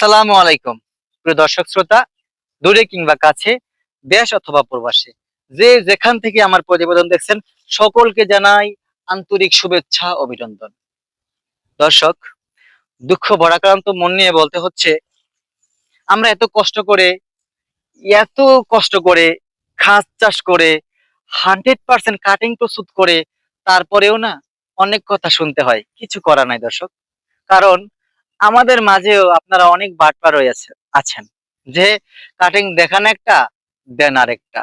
আসসালামু আলাইকুম। প্রিয় দর্শক শ্রোতা, দূরে কিংবা কাছে, দেশ অথবা প্রবাসে, যে যেখান থেকে আমার প্রতিবেদন দেখছেন, সকলকে জানাই আন্তরিক শুভেচ্ছা, অভিনন্দন। দর্শক, দুঃখ, ভরাক্রান্ত, মন নিয়ে বলতে হচ্ছে, আমরা এত কষ্ট করে, এত কষ্ট করে খাস চাষ করে, হান্ড্রেড পার্সেন্ট কাটিং প্রস্তুত করে, তারপরেও না, অনেক কথা শুনতে হয়, কিছু করা নাই দর্শক। কারণ আমাদের মাঝেও আপনারা অনেক বাটপা রয়েছে আছেন। যে কাটিং দেখান একটা, দেন আরেকটা।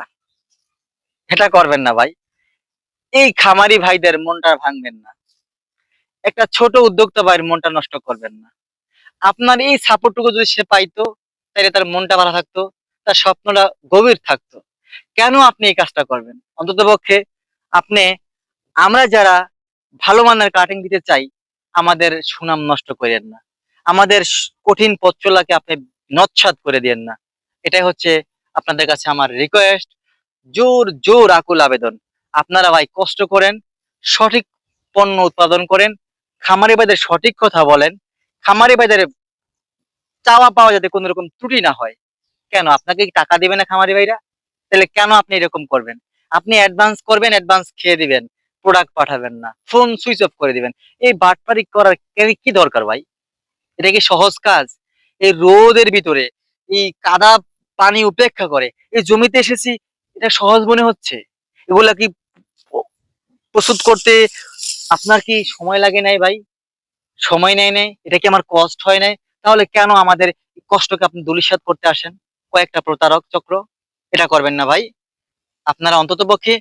এটা করবেন না ভাই। এই খামারি ভাইদের মনটা ভাঙবেন না। একটা ছোট উদ্যোক্তা ভাইয়ের মনটা নষ্ট করবেন না। আপনার এই সাপোর্টটুকু যদি সে পাইতো তাহলে তার মনটা ভালো থাকতো, তার স্বপ্নটা গভীর থাকতো। কেন আপনি এই কাজটা করবেন? অন্তত পক্ষে আপনি, আমরা যারা ভালো মানের কাটিং দিতে চাই, আমাদের সুনাম নষ্ট করেন না। আমাদের কঠিন পথ চলাকে আপনি নচ্ছাদ করে দিয়েন না। এটাই হচ্ছে আপনাদের কাছে আমার রিকোয়েস্ট জোর জোর আকুল আবেদন। আপনারা ভাই কষ্ট করেন, সঠিক পণ্য উৎপাদন করেন, খামারি ভাইদের সঠিক কথা বলেন। খামারি ভাইদের চাওয়া পাওয়া যাতে কোনো রকম ত্রুটি না হয়। কেন, আপনাকে টাকা দিবে না খামারি ভাইরা? তাহলে কেন আপনি এরকম করবেন? আপনি অ্যাডভান্স করবেন অ্যাডভান্স খেয়ে দিবেন প্রোডাক্ট পাঠাবেন না। ফোন সুইচ অফ করে দিবেন। এই বাটপারি করার কি দরকার ভাই? এটা কি সহজ কাজ? এই রোদের ভিতরে, এই কাদা পানি উপেক্ষা করে, এই জমিতে এসেছি, এটা সহজ মনে হচ্ছে? এগুলা কি প্রস্তুত করতে আপনার কি সময় লাগে নাই ভাই? সময় নেয় নাই? এটা কি আমার কষ্ট হয় নাই? তাহলে কেন আমাদের কষ্টকে আপনি দুলিশাত করতে আসেন? কয়েকটা প্রতারক চক্র, এটা করবেন না ভাই। আপনারা অন্তত পক্ষে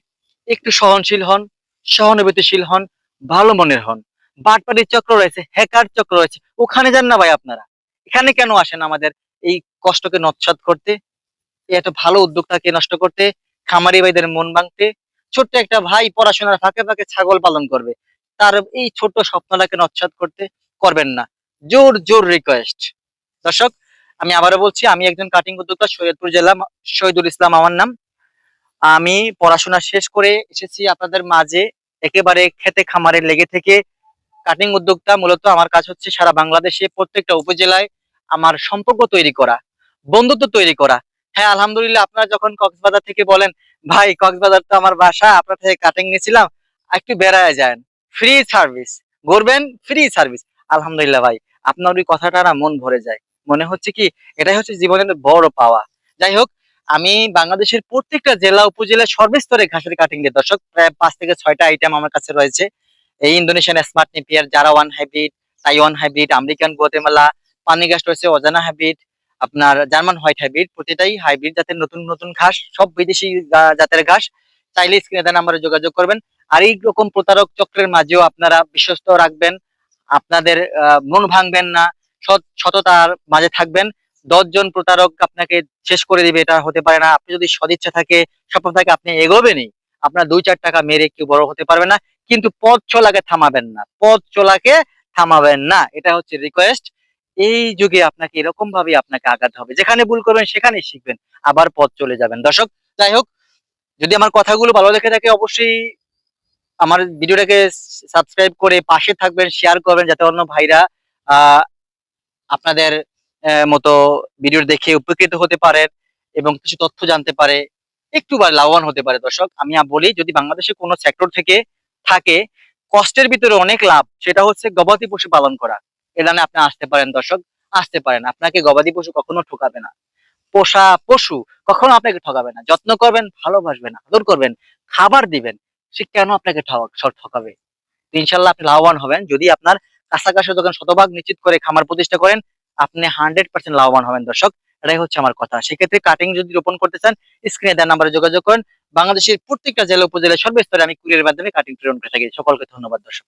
একটু সহনশীল হন, সহানুভূতিশীল হন, ভালো মনের হন। বাটপাড়ির চক্র রয়েছে, হ্যাকার চক্র রয়েছে। ওখানে যান না ভাই আপনারা। এখানে কেন আসেন আমাদের এই কষ্টকে নচ্ছাদ করতে? একটা ভালো উদ্যোগটাকে নষ্ট করতে, খামারি ভাইদের মন ভাঙতে, ছোট্ট একটা ভাই পড়াশোনার ফাঁকে ফাঁকে ছাগল পালন করবে। তার এই ছোট্ট স্বপ্নটাকে নচ্ছাদ করতে করবেন না। জোর জোর রিকোয়েস্ট দর্শক, আমি আবারও বলছি, আমি একজন কাটিং উদ্যোক্তা, সৈয়দপুর জেলা শহীদুল ইসলাম আমার নাম। আমি পড়াশোনা শেষ করে এসেছি আপনাদের মাঝে, একেবারে খেতে খামারে লেগে থেকে কাটিং উদ্যোক্তা মূলত আমার কাজ হচ্ছে সারা বাংলাদেশে প্রত্যেকটা উপজেলায় আমার সম্পর্ক তৈরি করা, বন্ধুত্ব তৈরি করা। হ্যাঁ আলহামদুলিল্লাহ আপনারা যখন কক্সবাজার থেকে বলেন, ভাই, কক্সবাজার তো আমার বাসা, আপনার থেকে কাটিং নিয়েছিলাম, একটু বেড়ায় যান ফ্রি সার্ভিস ঘুরবেন ফ্রি সার্ভিস আলহামদুলিল্লাহ ভাই, আপনার ওই কথাটা না মন ভরে যায়। মনে হচ্ছে কি, এটাই হচ্ছে জীবনের বড় পাওয়া। যাই হোক, আমি বাংলাদেশের প্রত্যেকটা জেলা, উপজেলা সর্বস্তরে ঘাসের কাটিং দিয়ে, দর্শক, প্রায় পাঁচ থেকে ছয়টা আইটেম আমার কাছে রয়েছে। এই ইন্দোনেশিয়ান স্মার্ট নেপিয়ার জারা one hybrid Taiwan hybrid American Guatemala পানি ঘাস রয়েছে, অজানা হাইব্রিড আপনার জার্মান হোয়াইট হাইব্রিড প্রতিটাই হাইব্রিড জাতের নতুন নতুন ঘাস, সব বিদেশি জাতের ঘাস, চাইলে স্ক্রিনে দেন নাম্বারে যোগাযোগ করবেন। আর এই রকম প্রতারক চক্রের মাঝেও আপনারা বিশ্বস্ত রাখবেন, আপনাদের মন ভাঙবেন না সততার মাঝে থাকবেন। দশজন প্রতারক আপনাকে শেষ করে দিবে, এটা হতে পারে না। আপনি যদি সদিচ্ছা থাকে স্বপ্ন থাকে, আপনি এগোবেনই। আপনার দুই চার টাকা মেরে কেউ বড় হতে পারবে না। কিন্তু পথ চলাকে থামাবেন না। পথ চলাকে থামাবেন না। এটা হচ্ছে রিকোয়েস্ট এই যুগে আপনাকে এরকম ভাবে আপনাকে আগাতে হবে। যেখানে ভুল করবেন, সেখানেই শিখবেন। আবার পথ চলে যাবেন। দর্শক, যাই হোক, যদি আমার কথাগুলো ভালো লেগে থাকে, অবশ্যই আমার ভিডিওটাকে সাবস্ক্রাইব করে পাশে থাকবেন শেয়ার করবেন, যাতে অন্য ভাইরা আপনাদের মতো ভিডিও দেখে উপকৃত হতে পারে এবং কিছু তথ্য জানতে পারে। একটু বা লাভবান হতে পারে। দর্শক, আমি বলি, যদি বাংলাদেশে কোনো সেক্টর থেকে থাকে, কষ্টের ভিতরে অনেক লাভ, সেটা হচ্ছে গবাদি পশু পালন করা। এখানে আপনি আসতে পারেন, দর্শক, আসতে পারেন। আপনাকে গবাদি পশু কখনো ঠকাবে না। পোষা পশু কখনো আপনাকে ঠকাবে না। যত্ন করবেন, ভালোবাসবেন, আদর করবেন, খাবার দিবেন, সে কেন আপনাকে ঠকাবে? ইনশাল্লাহ আপনি লাভবান হবেন। যদি আপনার কাছাকাছি যখন শতভাগ নিশ্চিত করে খামার প্রতিষ্ঠা করেন, আপনি হান্ড্রেড পার্সেন্ট লাভবান হবেন, দর্শক। এটাই হচ্ছে আমার কথা। সেক্ষেত্রে কাটিং যদি রোপণ করতে চান স্ক্রিনে দেওয়া নাম্বারে যোগাযোগ করেন। বাংলাদেশের প্রত্যেকটা জেলা, উপজেলা, সর্বস্তরে আমি কুরিয়ার মাধ্যমে কাটিং প্রেরণ করে থাকি সকলকে ধন্যবাদ, দর্শক।